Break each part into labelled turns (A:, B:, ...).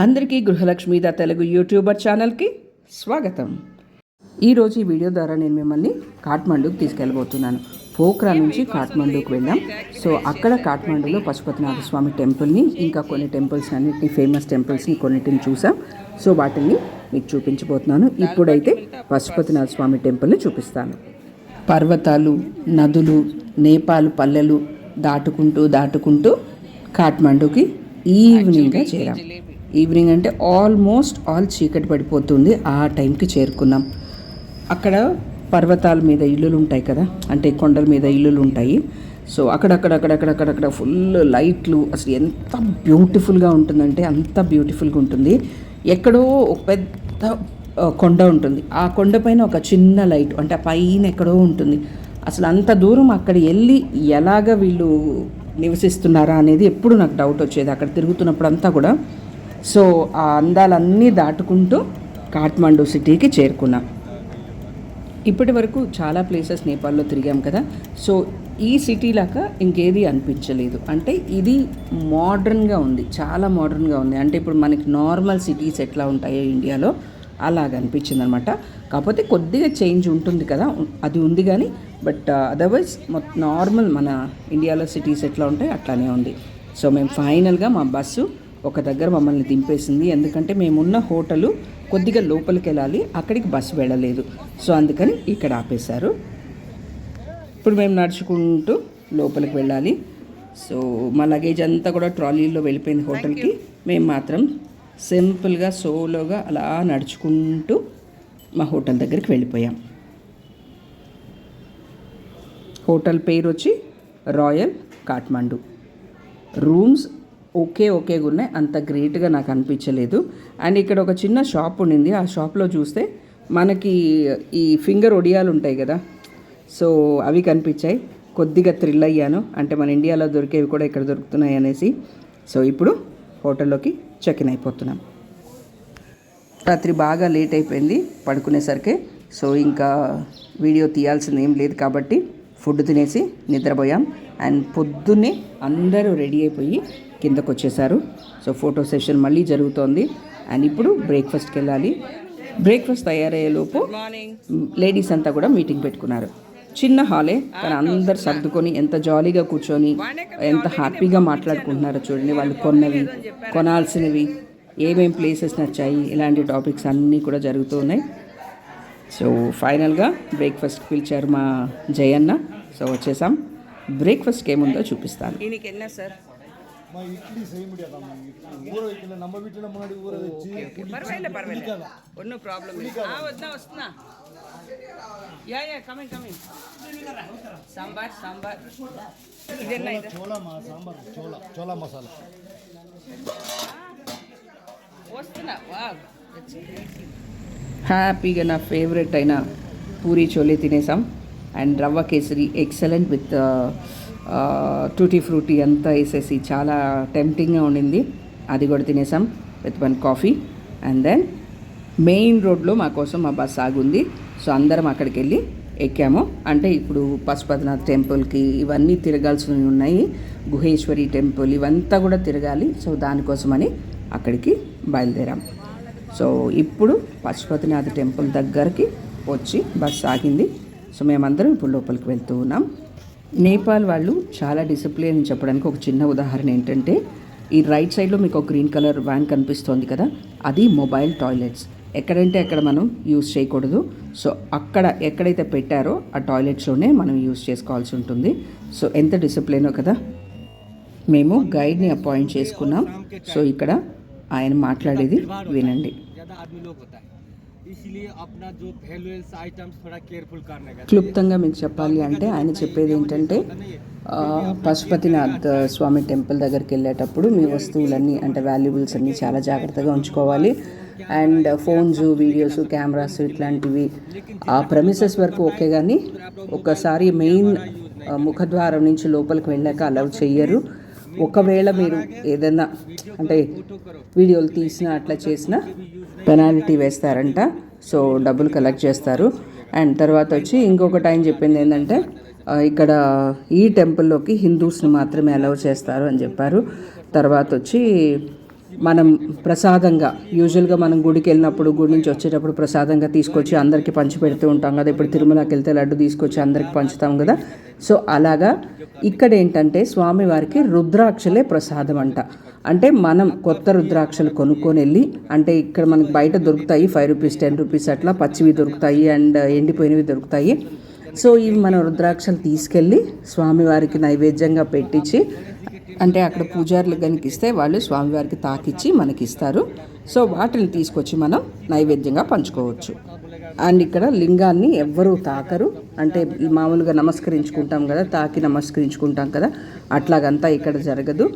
A: అందరికీ గృహలక్ష్మీద తెలుగు యూట్యూబర్ ఛానల్కి స్వాగతం. ఈరోజు ఈ వీడియో ద్వారా నేను మిమ్మల్ని కాఠ్మండుకు తీసుకెళ్ళబోతున్నాను. పోఖ్రా నుంచి కాఠ్మండుకు వెళ్ళాం సో అక్కడ కాఠ్మండులో పశుపతినాథ స్వామి టెంపుల్ని ఇంకా కొన్ని టెంపుల్స్ అన్నిటిని ఫేమస్ టెంపుల్స్ని కొన్నిటిని చూసాం. సో వాటిని మీకు చూపించబోతున్నాను. ఇప్పుడైతే పశుపతినాథ స్వామి టెంపుల్ని చూపిస్తాను. పర్వతాలు నదులు నేపాల్ పల్లెలు దాటుకుంటూ దాటుకుంటూ కాఠ్మండుకి ఈవినింగ్గా చేరాం. ఈవినింగ్ అంటే ఆల్మోస్ట్ ఆల్ చీకటి పడిపోతుంది. ఆ టైంకి చేరుకున్నాం. అక్కడ పర్వతాల మీద ఇల్లులు ఉంటాయి కదా? అంటే కొండల మీద ఇల్లులు ఉంటాయి సో అక్కడక్కడక్కడక్కడక్కడక్కడ ఫుల్ లైట్లు. అసలు ఎంత బ్యూటిఫుల్గా ఉంటుందంటే అంత బ్యూటిఫుల్గా ఉంటుంది. ఎక్కడో ఒక పెద్ద కొండ ఉంటుంది. ఆ కొండపైన ఒక చిన్న లైట్ అంటే ఆ పైన ఎక్కడో ఉంటుంది. అసలు అంత దూరం అక్కడ వెళ్ళి ఎలాగ వీళ్ళు నివసిస్తున్నారా అనేది ఎప్పుడు నాకు డౌట్ వచ్చేది. అక్కడ తిరుగుతున్నప్పుడు అంతా కూడా సో ఆ అందాలన్నీ దాటుకుంటూ కాఠ్మండూ సిటీకి చేరుకున్నాం. ఇప్పటి వరకు చాలా ప్లేసెస్ నేపాల్లో తిరిగాం కదా. సో ఈ సిటీ లాగా ఇంకేది అనిపించలేదు. అంటే ఇది మోడర్న్గా ఉంది. చాలా మోడర్న్గా ఉంది. అంటే ఇప్పుడు మనకి నార్మల్ సిటీస్ ఎట్లా ఉంటాయో ఇండియాలో అలాగ అనిపించింది అనమాట కాకపోతే కొద్దిగా చేంజ్ ఉంటుంది కదా. అది ఉంది కానీ బట్ అదర్వైజ్ మొత్తం నార్మల్ మన ఇండియాలో సిటీస్ ఎట్లా ఉంటాయో అట్లానే ఉంది. సో మేము ఫైనల్గా మా బస్సు ఒక దగ్గర మమ్మల్ని దింపేసింది. ఎందుకంటే మేమున్న హోటలు కొద్దిగా లోపలికి వెళ్ళాలి అక్కడికి బస్సు వెళ్ళలేదు. సో అందుకని ఇక్కడ ఆపేశారు. ఇప్పుడు మేము నడుచుకుంటూ లోపలికి వెళ్ళాలి. సో మా లగేజ్ అంతా కూడా ట్రాలీలో వెళ్ళిపోయింది హోటల్కి. మేము మాత్రం సింపుల్గా సోలోగా అలా నడుచుకుంటూ మా హోటల్ దగ్గరికి వెళ్ళిపోయాం. హోటల్ పేరు వచ్చి రాయల్ కాఠ్మండు. రూమ్స్ ఓకే ఓకేగా ఉన్నాయి అంత గ్రేట్గా నాకు అనిపించలేదు. అండ్ ఇక్కడ ఒక చిన్న షాప్ ఉండింది. ఆ షాప్లో చూస్తే మనకి ఈ ఫింగర్ ఒడియాలు ఉంటాయి కదా. సో అవి కనిపించాయి. కొద్దిగా థ్రిల్ అయ్యాను. అంటే మన ఇండియాలో దొరికేవి కూడా ఇక్కడ దొరుకుతున్నాయి అనేసి. సో ఇప్పుడు హోటల్లోకి చెక్ ఇన్ అయిపోతున్నాం. రాత్రి బాగా లేట్ అయిపోయింది పడుకునేసరికి. సో ఇంకా వీడియో తీయాల్సింది ఏం లేదు కాబట్టి ఫుడ్ తినేసి నిద్రపోయాం. అండ్ పొద్దున్నే అందరూ రెడీ అయిపోయి కిందకు వచ్చేసారు సో ఫోటో సెషన్ మళ్ళీ జరుగుతోంది. అండ్ ఇప్పుడు బ్రేక్ఫాస్ట్కి వెళ్ళాలి. బ్రేక్ఫాస్ట్ తయారయ్యేలోపు లేడీస్ అంతా కూడా మీటింగ్ పెట్టుకున్నారు. చిన్న హాలే కానీ అందరు సర్దుకొని ఎంత జాలీగా కూర్చొని ఎంత హ్యాపీగా మాట్లాడుకుంటున్నారో చూడండి. వాళ్ళు కొన్నవి కొనాల్సినవి ఏమేం ప్లేసెస్ నచ్చాయి ఇలాంటి టాపిక్స్ అన్నీ కూడా జరుగుతూ ఉన్నాయి. సో ఫైనల్గా బ్రేక్ఫాస్ట్కి పిలిచారు మా జయన్న. సో వచ్చేసాం. బ్రేక్ఫాస్ట్కి ఏముందో చూపిస్తాను. దీనికి ಮಾ ಇಡ್ಲಿ
B: ಸಹಿ ಮುಡಿಯದ ಊರ ಇಡ್ಲಿ ನಮ್ಮ ವೀಟಿನ ಮಾಡಿ ಊರ വെച്ച് ಪರವಾಗಿಲ್ಲ ಪರವಾಗಿಲ್ಲ ಒನ್ನು
A: ಪ್ರಾಬ್ಲಮ್ ಇಲ್ಲ ಆ ವದ್ನ ವಸ್ನ yeah yeah coming coming sambar sambar ಇದೆಲ್ಲ ಇದೆ ಚೋಳ
B: ಮಾ ಸಾಂಬಾರ್ ಚೋಳ ಚೋಳ ಮಸಾಲ
A: వస్తున్నా హ్యాపీగా నా ఫేవరెట్ అయిన puri chole తినేసాం and rava kesari excellent with tutti frutti అంతా వేసేసి చాలా టెంప్టింగ్గా ఉండింది. అది కూడా తినేసాం with one coffee and then main రోడ్లో మా కోసం మా బస్ ఆగుంది. సో అందరం అక్కడికి వెళ్ళి ఎక్కాము. అంటే ఇప్పుడు పశుపతినాథ్ టెంపుల్కి ఇవన్నీ తిరగాల్సినవి ఉన్నాయి. గుహేశ్వరి టెంపుల్ ఇవంతా కూడా తిరగాలి. సో దానికోసమని అక్కడికి బయలుదేరాం. సో ఇప్పుడు పశుపతినాథ్ టెంపుల్ దగ్గరికి వచ్చి బస్ ఆగింది. సో మేమందరం ఇప్పుడు లోపలికి వెళ్తూ ఉన్నాం. నేపాల్ వాళ్ళు చాలా డిసిప్లిన్ అని చెప్పడానికి ఒక చిన్న ఉదాహరణ ఏంటంటే ఈ రైట్ సైడ్లో మీకు ఒక గ్రీన్ కలర్ వ్యాన్ కనిపిస్తోంది కదా అది మొబైల్ టాయిలెట్స్. ఎక్కడంటే అక్కడ మనం యూజ్ చేయకూడదు. సో అక్కడ ఎక్కడైతే పెట్టారో ఆ టాయిలెట్స్లోనే మనం యూజ్ చేసుకోవాల్సి ఉంటుంది. సో ఎంత డిసిప్లినో కదా. మేము గైడ్ని అపాయింట్ చేసుకున్నాం. సో ఇక్కడ ఆయన మాట్లాడేది వినండి. క్లుప్తంగా మీకు చెప్పాలి అంటే ఆయన చెప్పేది ఏంటంటే పశుపతినాథ్ స్వామి టెంపుల్ దగ్గరికి వెళ్ళేటప్పుడు మీ వస్తువులన్నీ అంటే వాల్యుబుల్స్ అన్నీ చాలా జాగ్రత్తగా ఉంచుకోవాలి. అండ్ ఫోన్స్ వీడియోస్ కెమెరాస్ ఇట్లాంటివి ఆ ప్రమిసెస్ వరకు ఓకే కానీ ఒకసారి మెయిన్ ముఖద్వారం నుంచి లోపలికి వెళ్ళాక అలౌ చెయ్యరు. ఒకవేళ మీరు ఏదైనా అంటే వీడియోలు తీసినా అట్లా చేసినా పెనాల్టీ వేస్తారంట. సో డబ్బులు కలెక్ట్ చేస్తారు. అండ్ తర్వాత వచ్చి ఇంకొకటి ఆయన చెప్పింది ఏంటంటే ఇక్కడ ఈ టెంపుల్లోకి హిందూస్ని మాత్రమే అలౌ చేస్తారు అని చెప్పారు. తర్వాత వచ్చి మనం ప్రసాదంగా యూజువల్గా మనం గుడికి వెళ్ళినప్పుడు గుడి నుంచి వచ్చేటప్పుడు ప్రసాదంగా తీసుకొచ్చి అందరికీ పంచి పెడుతూ ఉంటాం కదా. ఇప్పుడు తిరుమలకి వెళ్తే లడ్డు తీసుకొచ్చి అందరికి పంచుతాం కదా. సో అలాగా ఇక్కడ ఏంటంటే స్వామివారికి రుద్రాక్షలే ప్రసాదం అంట. అంటే మనం కొత్త రుద్రాక్షలు కొనుక్కొని వెళ్ళి అంటే ఇక్కడ మనకి బయట దొరుకుతాయి ఫైవ్ రూపీస్ టెన్ రూపీస్ అట్లా పచ్చివి దొరుకుతాయి అండ్ ఎండిపోయినవి దొరుకుతాయి. సో ఇవి మనం రుద్రాక్షలు తీసుకెళ్ళి స్వామివారికి నైవేద్యంగా పెట్టించి అంటే అక్కడ పూజారులు కనిపిస్తే వాళ్ళు స్వామివారికి తాకిచ్చి మనకి ఇస్తారు సో వాటిని తీసుకొచ్చి మనం నైవేద్యంగా పంచుకోవచ్చు. అండ్ ఇక్కడ లింగాన్ని ఎవ్వరూ తాకరు. అంటే మామూలుగా నమస్కరించుకుంటాం కదా తాకి నమస్కరించుకుంటాం కదా అట్లాగంతా ఇక్కడ జరగదు.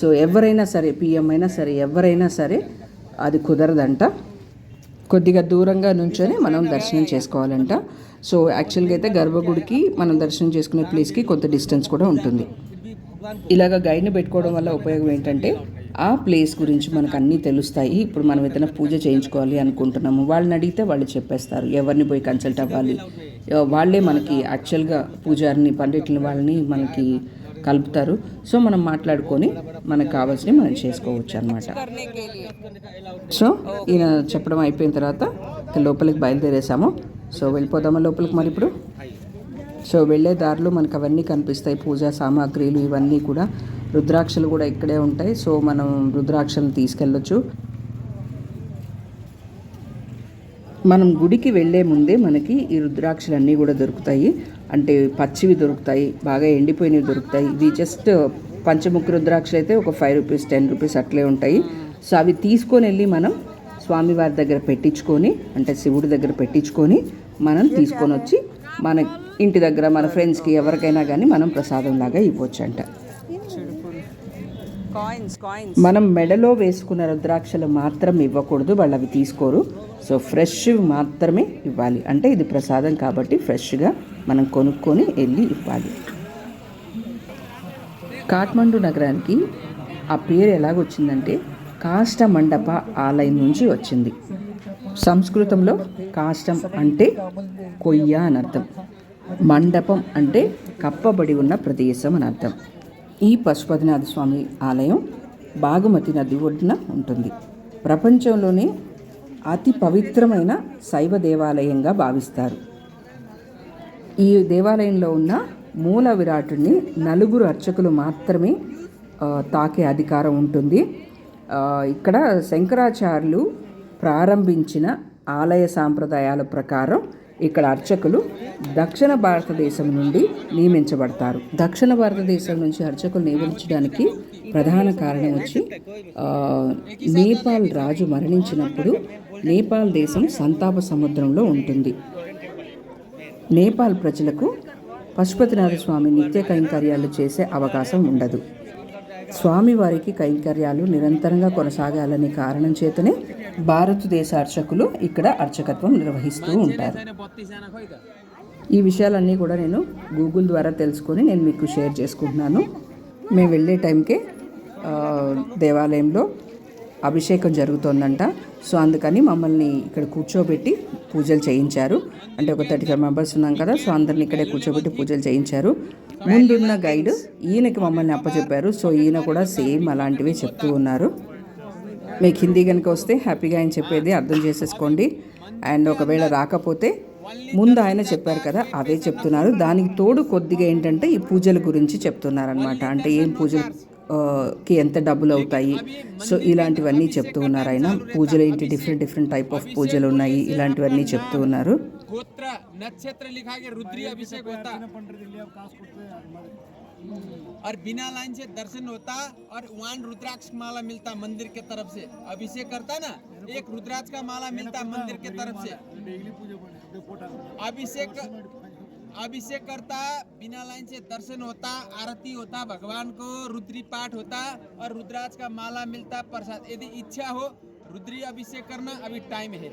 A: సో ఎవరైనా సరే పిఎం అయినా సరే ఎవరైనా సరే అది కుదరదంట. కొద్దిగా దూరంగా నుంచొని మనం దర్శనం చేసుకోవాలంట. సో యాక్చువల్గా అయితే గర్భగుడికి మనం దర్శనం చేసుకునే ప్లేస్కి కొంత డిస్టెన్స్ కూడా ఉంటుంది. ఇలాగ గైడ్ని పెట్టుకోవడం వల్ల ఉపయోగం ఏంటంటే ఆ ప్లేస్ గురించి మనకు అన్నీ తెలుస్తాయి. ఇప్పుడు మనం ఏదైనా పూజ చేయించుకోవాలి అనుకుంటున్నాము. వాళ్ళని అడిగితే వాళ్ళు చెప్పేస్తారు. ఎవరిని పోయి కన్సల్ట్ అవ్వాలి? వాళ్ళే మనకి యాక్చువల్గా పూజారిని పండితులని వాళ్ళని మనకి కలుపుతారు. సో మనం మాట్లాడుకొని మనకు కావాల్సినవి మనం చేసుకోవచ్చు అనమాట సో ఈయన చెప్పడం అయిపోయిన తర్వాత లోపలికి బయలుదేరేసాము. సో వెళ్ళిపోదామా లోపలికి మరి ఇప్పుడు? సో వెళ్ళే దారిలో మనకు అవన్నీ కనిపిస్తాయి. పూజా సామాగ్రిలు ఇవన్నీ కూడా. రుద్రాక్షలు కూడా ఇక్కడే ఉంటాయి. సో మనం రుద్రాక్షలు తీసుకెళ్ళొచ్చు. మనం గుడికి వెళ్ళే ముందే మనకి ఈ రుద్రాక్షలు అన్నీ కూడా దొరుకుతాయి. అంటే పచ్చివి దొరుకుతాయి. బాగా ఎండిపోయినవి దొరుకుతాయి. ఇవి జస్ట్ పంచముఖి రుద్రాక్షలు అయితే ఒక ఫైవ్ రూపీస్ టెన్ రూపీస్ అట్లే ఉంటాయి. సో అవి తీసుకొని వెళ్ళి మనం స్వామివారి దగ్గర పెట్టించుకొని అంటే శివుడి దగ్గర పెట్టించుకొని మనం తీసుకొని వచ్చి మన ఇంటి దగ్గర మన ఫ్రెండ్స్కి ఎవరికైనా కానీ మనం ప్రసాదం లాగా ఇవ్వచ్చు అంట మనం మెడలో వేసుకున్న రుద్రాక్షలు మాత్రం ఇవ్వకూడదు వాళ్ళు అవి తీసుకోరు. సో ఫ్రెష్ మాత్రమే ఇవ్వాలి. అంటే ఇది ప్రసాదం కాబట్టి ఫ్రెష్గా మనం కొనుక్కొని వెళ్ళి ఇవ్వాలి. కాఠ్మండు నగరానికి ఆ పేరు ఎలాగొచ్చిందంటే కాష్ట మండప ఆలయం నుంచి వచ్చింది. సంస్కృతంలో కాష్టం అంటే కొయ్య అని అర్థం. మండపం అంటే కప్పబడి ఉన్న ప్రదేశం అని అర్థం. ఈ పశుపతినాథ స్వామి ఆలయం బాగుమతి నది ఒడ్డున ఉంటుంది. ప్రపంచంలోనే అతి పవిత్రమైన శైవ దేవాలయంగా భావిస్తారు. ఈ దేవాలయంలో ఉన్న మూల విరాటుని నలుగురు అర్చకులు మాత్రమే తాకే అధికారం ఉంటుంది. ఇక్కడ శంకరాచార్యులు ప్రారంభించిన ఆలయ సాంప్రదాయాల ప్రకారం ఇక్కడ అర్చకులు దక్షిణ భారతదేశం నుండి నియమించబడతారు. దక్షిణ భారతదేశం నుంచి అర్చకులు నియమించడానికి ప్రధాన కారణం వచ్చి నేపాల్ రాజు మరణించినప్పుడు నేపాల్ దేశం సంతాప సముద్రంలో ఉంటుంది. నేపాల్ ప్రజలకు పశుపతినాథ స్వామి నిత్య కైంకర్యాలు చేసే అవకాశం ఉండదు. స్వామివారికి కైంకర్యాలు నిరంతరంగా కొనసాగాలనే కారణం చేతనే భారతదేశ అర్చకులు ఇక్కడ అర్చకత్వం నిర్వహిస్తూ ఉంటారు. ఈ విషయాలన్నీ కూడా నేను గూగుల్ ద్వారా తెలుసుకొని నేను మీకు షేర్ చేసుకుంటున్నాను. మేము వెళ్ళే టైంకే దేవాలయంలో అభిషేకం జరుగుతోందంట. సో అందుకని మమ్మల్ని ఇక్కడ కూర్చోబెట్టి పూజలు చేయించారు. అంటే ఒక థర్టీ ఫైవ్ మెంబర్స్ ఉన్నాం కదా సో అందరిని ఇక్కడే కూర్చోబెట్టి పూజలు చేయించారు. ముందున్న గైడ్ ఈయనకి మమ్మల్ని అప్పచెప్పారు. సో ఈయన కూడా సేమ్ అలాంటివి చెప్తూ ఉన్నారు. మీకు హిందీ కనుక వస్తే హ్యాపీగా ఆయన చెప్పేది అర్థం చేసేసుకోండి. అండ్ ఒకవేళ రాకపోతే ముందు ఆయన చెప్పారు కదా అవే చెప్తున్నారు. దానికి తోడు కొద్దిగా ఏంటంటే ఈ పూజల గురించి చెప్తున్నారనమాట అంటే ఏం పూజలు? కి ఎంత డబ్బులు అవుతాయి సో ఇలాంటివన్నీ చెప్తూ ఉన్నారు ఆయన పూజలు ఏంటి డిఫరెంట్ డిఫరెంట్ టైప్ ఆఫ్ పూజలు ఉన్నాయి ఇలాంటివన్నీ చెప్తూ ఉన్నారు
C: गोत्र नक्षत्र लिखा के रुद्री अभिषेक होता और बिना लाइन से दर्शन होता और वहाँ रुद्राक्ष माला मिलता मंदिर के तरफ से अभिषेक करता ना एक रुद्राक्ष का माला मिलता मंदिर के तरफ से अभिषेक अभिषेक करता बिना लाइन से दर्शन होता आरती होता भगवान को रुद्री पाठ होता और रुद्राज का माला मिलता प्रसाद। यदि इच्छा हो रुद्री अभिषेक करना अभी टाइम है।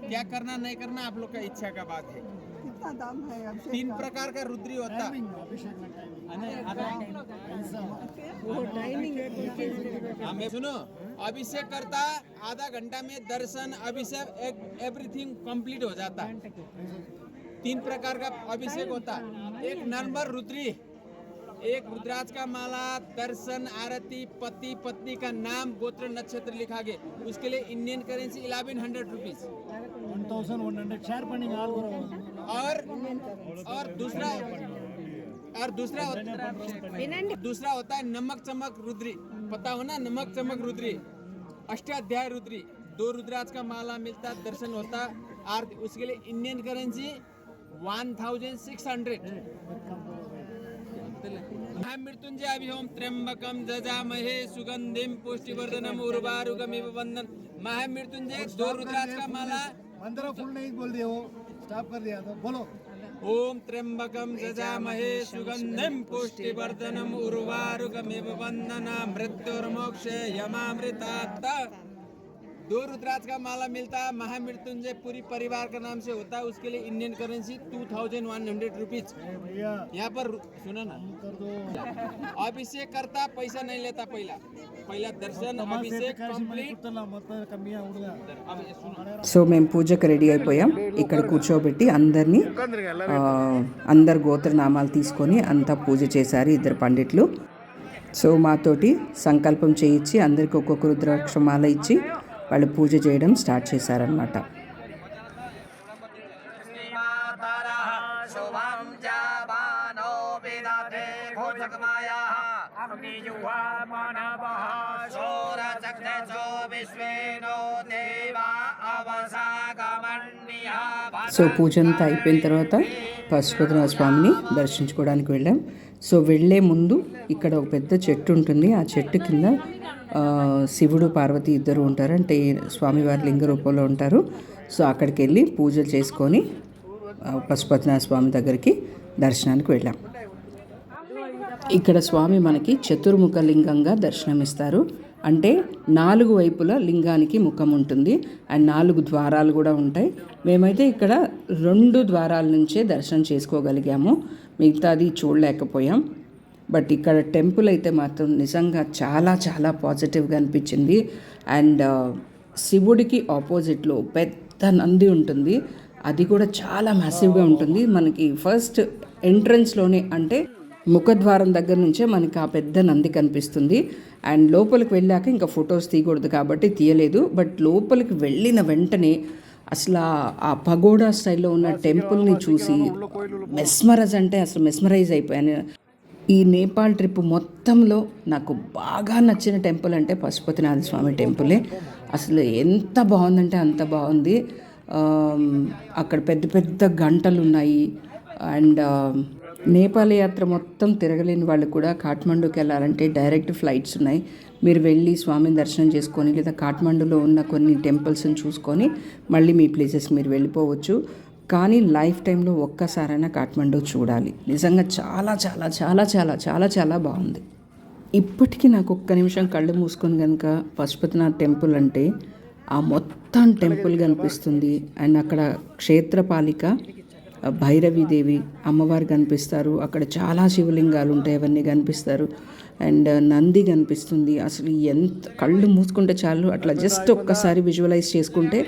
C: क्या करना नहीं करना आप लोग का इच्छा का बात है। तीन प्रकार का रुद्री होता। हाँ, मैं सुनो अभिषेक करता आधा घंटा में दर्शन अभिषेक एवरीथिंग कंप्लीट हो जाता। तीन प्रकार का अभिषेक होता है। एक नंबर रुद्री एक रुद्राज का माला दर्शन आरती पति पत्नी का नाम गोत्र नक्षत्र लिखा गया। उसके लिए
B: Indian currency eleven hundred rupees
C: और और दूसरा और दूसरा दूसरा होता है नमक चमक रुद्री। पता हो ना नमक चमक रुद्री? अष्टाध्याय रुद्री। दो रुद्राज का माला मिलता दर्शन होता आरती। उसके लिए Indian currency one thousand six hundred Mahamrityunjaya home त्र्यंबकम जजामहे सुगंधिम पुष्टिवर्धनम उर्वारुगमिव वंदन महामृत्युंजय दो रुद्राज का माला।
B: मंदिर फुल नहीं बोल दिया वो। स्टॉप कर दिया तो बोलो।
C: ओम त्र्यंबकम जजामहे सुगंधिम पुष्टिवर्धनम उर्वारुकमिव वंदना मृत्युर्मोक्ष यमामृतात् दो रुद्राज का माला मिलता है महामृत्युंजय पूरी परिवार का नाम से होता है उसके लिए Indian currency two thousand one hundred rupees
B: ए भैया
C: यहाँ पर रु- सुनो ना
B: कर दो
C: अभिषेक करता पैसा नहीं लेता पहला पहला दर्शन
B: तमाशे
C: अभिषेक
B: काशी मनी
C: कंप्लीट
B: कुत्तला मत कमिया उड़गा
C: अब ये सुनो
A: సో మేము పూజకి రెడీ అయిపోయాం ఇక్కడ కూర్చోబెట్టి అందరినీ ఆ, అందరు గోత్రనామాలు తీసుకొని అంతా పూజ చేశారు ఇద్దరు పండిట్లు సో మాతోటి సంకల్పం చేయించి అందరికి ఒక్కొక్క రుద్రాక్షమాల ఇచ్చి వాళ్ళు పూజ చేయడం స్టార్ట్ చేశారనమాట సో పూజ అంతా అయిపోయిన తర్వాత పశుపతినాథ స్వామిని దర్శించుకోవడానికి వెళ్ళాం. సో వెళ్ళే ముందు ఇక్కడ ఒక పెద్ద చెట్టు ఉంటుంది. ఆ చెట్టు కింద శివుడు పార్వతి ఇద్దరు ఉంటారు. అంటే స్వామివారి లింగ రూపంలో ఉంటారు. సో అక్కడికి వెళ్ళి పూజలు చేసుకొని పశుపతినాథ స్వామి దగ్గరికి దర్శనానికి వెళ్ళాం. ఇక్కడ స్వామి మనకి చతుర్ముఖ లింగంగా దర్శనమిస్తారు. అంటే నాలుగు వైపుల లింగానికి ముఖం ఉంటుంది. అండ్ నాలుగు ద్వారాలు కూడా ఉంటాయి. మేమైతే ఇక్కడ రెండు ద్వారాల నుంచే దర్శనం చేసుకోగలిగాము. మిగతాది చూడలేకపోయాం. బట్ ఇక్కడ టెంపుల్ అయితే మాత్రం నిజంగా చాలా చాలా పాజిటివ్గా అనిపించింది. అండ్ శివుడికి ఆపోజిట్లో పెద్ద నంది ఉంటుంది. అది కూడా చాలా మ్యాసివ్గా ఉంటుంది. మనకి ఫస్ట్ ఎంట్రన్స్లోనే అంటే ముఖద్వారం దగ్గర నుంచే మనకి ఆ పెద్ద నంది కనిపిస్తుంది. అండ్ లోపలికి వెళ్ళాక ఇంకా ఫొటోస్ తీయకూడదు కాబట్టి తీయలేదు. బట్ లోపలికి వెళ్ళిన వెంటనే అసలు ఆ- పగోడా స్టైల్లో ఉన్న టెంపుల్ని చూసి మెస్మరైజ్ అంటే అసలు మెస్మరైజ్ అయిపోయాను. ఈ నేపాల్ ట్రిప్ మొత్తంలో నాకు బాగా నచ్చిన టెంపుల్ అంటే పశుపతినాథ స్వామి టెంపులే. అసలు ఎంత బాగుందంటే అంత బాగుంది. అక్కడ పెద్ద పెద్ద గంటలు ఉన్నాయి అండ్ నేపాల్ యాత్ర మొత్తం తిరగలేని వాళ్ళు కూడా కాఠ్మండూకి వెళ్ళాలంటే డైరెక్ట్ ఫ్లైట్స్ ఉన్నాయి. మీరు వెళ్ళి స్వామిని దర్శనం చేసుకొని లేదా కాఠ్మండూలో ఉన్న కొన్ని టెంపుల్స్ని చూసుకొని మళ్ళీ మీ ప్లేసెస్ మీరు వెళ్ళిపోవచ్చు. కానీ లైఫ్ టైంలో ఒక్కసారైనా కాఠ్మండూ చూడాలి. నిజంగా చాలా చాలా చాలా చాలా చాలా చాలా బాగుంది. ఇప్పటికీ నాకు ఒక్క నిమిషం కళ్ళు మూసుకొని కనుక పశుపతినాథ్ టెంపుల్ అంటే ఆ మొత్తం టెంపుల్ కనిపిస్తుంది. అండ్ అక్కడ క్షేత్రపాలిక భైరవీదేవి అమ్మవారు కనిపిస్తారు. అక్కడ చాలా శివలింగాలు ఉంటాయి అవన్నీ కనిపిస్తారు. అండ్ uh, నంది కనిపిస్తుంది. అసలు ఎంత కళ్ళు మూసుకుంటే చాలు. అట్లా జస్ట్ ఒక్కసారి విజువలైజ్ చేసుకుంటే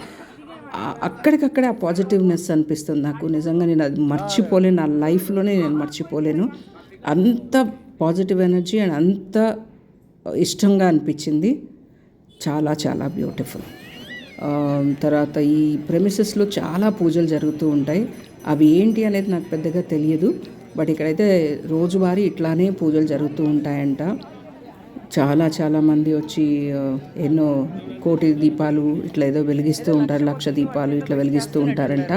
A: ఆ- అక్కడికక్కడే ఆ పాజిటివ్నెస్ అనిపిస్తుంది నాకు. నిజంగా నేను అది మర్చిపోలేను. నా లైఫ్లోనే నేను మర్చిపోలేను. అంత పాజిటివ్ ఎనర్జీ అండ్ అంత ఇష్టంగా అనిపించింది. చాలా చాలా బ్యూటిఫుల్. తర్వాత ఈ ప్రెమిసెస్లో చాలా పూజలు జరుగుతూ ఉంటాయి. అవి ఏంటి అనేది నాకు పెద్దగా తెలియదు. బట్ ఇక్కడైతే రోజువారీ ఇట్లానే పూజలు జరుగుతూ ఉంటాయంట. చాలా చాలా మంది వచ్చి ఎన్నో కోటి దీపాలు ఇట్లా ఏదో వెలిగిస్తూ ఉంటారు లక్ష దీపాలు ఇట్లా వెలిగిస్తూ ఉంటారంట.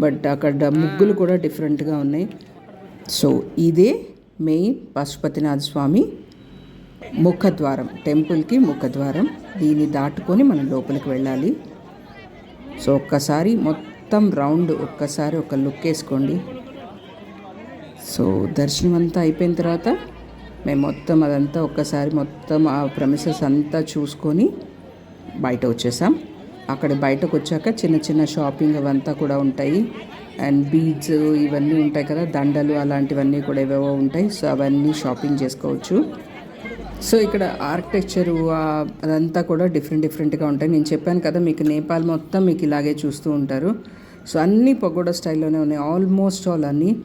A: బట్ అక్కడ ముగ్గులు కూడా డిఫరెంట్గా ఉన్నాయి. సో ఇదే మెయిన్ పశుపతినాథ స్వామి ముఖద్వారం టెంపుల్కి ముఖద్వారం. దీన్ని దాటుకొని మనం లోపలికి వెళ్ళాలి. సో ఒక్కసారి మొత్తం మొత్తం రౌండ్ ఒక్కసారి ఒక లుక్ వేసుకోండి. సో దర్శనం అంతా అయిపోయిన తర్వాత మేము మొత్తం అదంతా ఒక్కసారి మొత్తం ఆ ప్రమిసెస్ అంతా చూసుకొని బయట వచ్చేసాం. అక్కడ బయటకు వచ్చాక చిన్న చిన్న షాపింగ్ అవంతా కూడా ఉంటాయి. అండ్ బీడ్స్ ఇవన్నీ ఉంటాయి కదా దండలు అలాంటివన్నీ కూడా ఏవేవో ఉంటాయి. సో అవన్నీ షాపింగ్ చేసుకోవచ్చు. సో ఇక్కడ ఆర్కిటెక్చర్ అదంతా కూడా డిఫరెంట్ డిఫరెంట్గా ఉంటాయి. నేను చెప్పాను కదా మీకు నేపాల్ మొత్తం మీకు ఇలాగే చూస్తూ ఉంటారు. సో అన్నీ పగోడా స్టైల్లోనే ఉన్నాయి. ఆల్మోస్ట్ ఆల్ అన్నీ.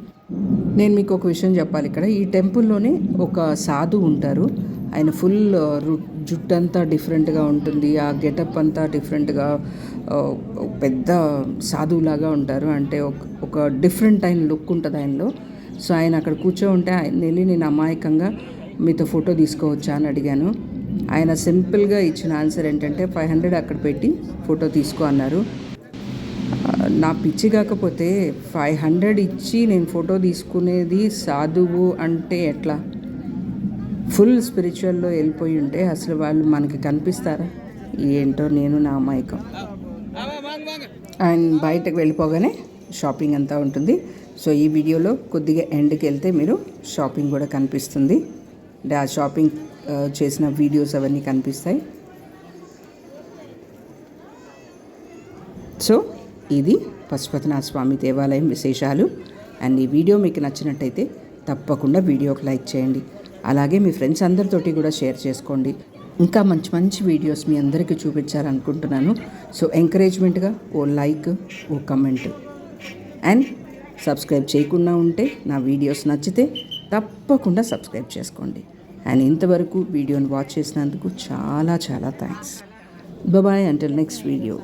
A: నేను మీకు ఒక విషయం చెప్పాలి ఇక్కడ. ఈ టెంపుల్లోనే ఒక సాధు ఉంటారు. ఆయన ఫుల్ జుట్టు అంతా డిఫరెంట్గా ఉంటుంది. ఆ గెటప్ అంతా డిఫరెంట్గా పెద్ద సాధువులాగా ఉంటారు. అంటే ఒక ఒక డిఫరెంట్ ఆయన లుక్ ఉంటుంది ఆయనలో. సో ఆయన అక్కడ కూర్చో ఉంటే ఆయన వెళ్ళి నేను అమాయకంగా మీతో ఫోటో తీసుకోవచ్చా అని అడిగాను. ఆయన సింపుల్గా ఇచ్చిన ఆన్సర్ ఏంటంటే ఫైవ్ హండ్రెడ్ అక్కడ పెట్టి ఫోటో తీసుకో అన్నారు. నా పిచ్చి కాకపోతే ఫైవ్ హండ్రెడ్ ఇచ్చి నేను ఫోటో తీసుకునేది సాధువు అంటే ఎట్లా? ఫుల్ స్పిరిచువల్లో వెళ్ళిపోయి ఉంటే అసలు వాళ్ళు మనకి కనిపిస్తారా? ఏంటో నేను నా అమాయకం అండ్ బయటకు వెళ్ళిపోగానే షాపింగ్ అంతా ఉంటుంది. సో ఈ వీడియోలో కొద్దిగా ఎండ్కి వెళ్తే మీరు షాపింగ్ కూడా కనిపిస్తుంది. అంటే ఆ షాపింగ్ చేసిన వీడియోస్ అవన్నీ కనిపిస్తాయి. సో ఇది పశుపతినాథ స్వామి దేవాలయం విశేషాలు. అండ్ ఈ వీడియో మీకు నచ్చినట్టయితే తప్పకుండా వీడియోకి లైక్ చేయండి. అలాగే మీ ఫ్రెండ్స్ అందరితోటి కూడా షేర్ చేసుకోండి. ఇంకా మంచి మంచి వీడియోస్ మీ అందరికీ చూపించాలనుకుంటున్నాను. సో ఎంకరేజ్మెంట్గా ఓ లైక్ ఓ కమెంట్. అండ్ సబ్స్క్రైబ్ చేయకుండా ఉంటే నా వీడియోస్ నచ్చితే తప్పకుండా సబ్స్క్రైబ్ చేసుకోండి. అండ్ ఇంతవరకు వీడియోని వాచ్ చేసినందుకు చాలా చాలా థ్యాంక్స్. బాయ్ అంటే నెక్స్ట్ వీడియో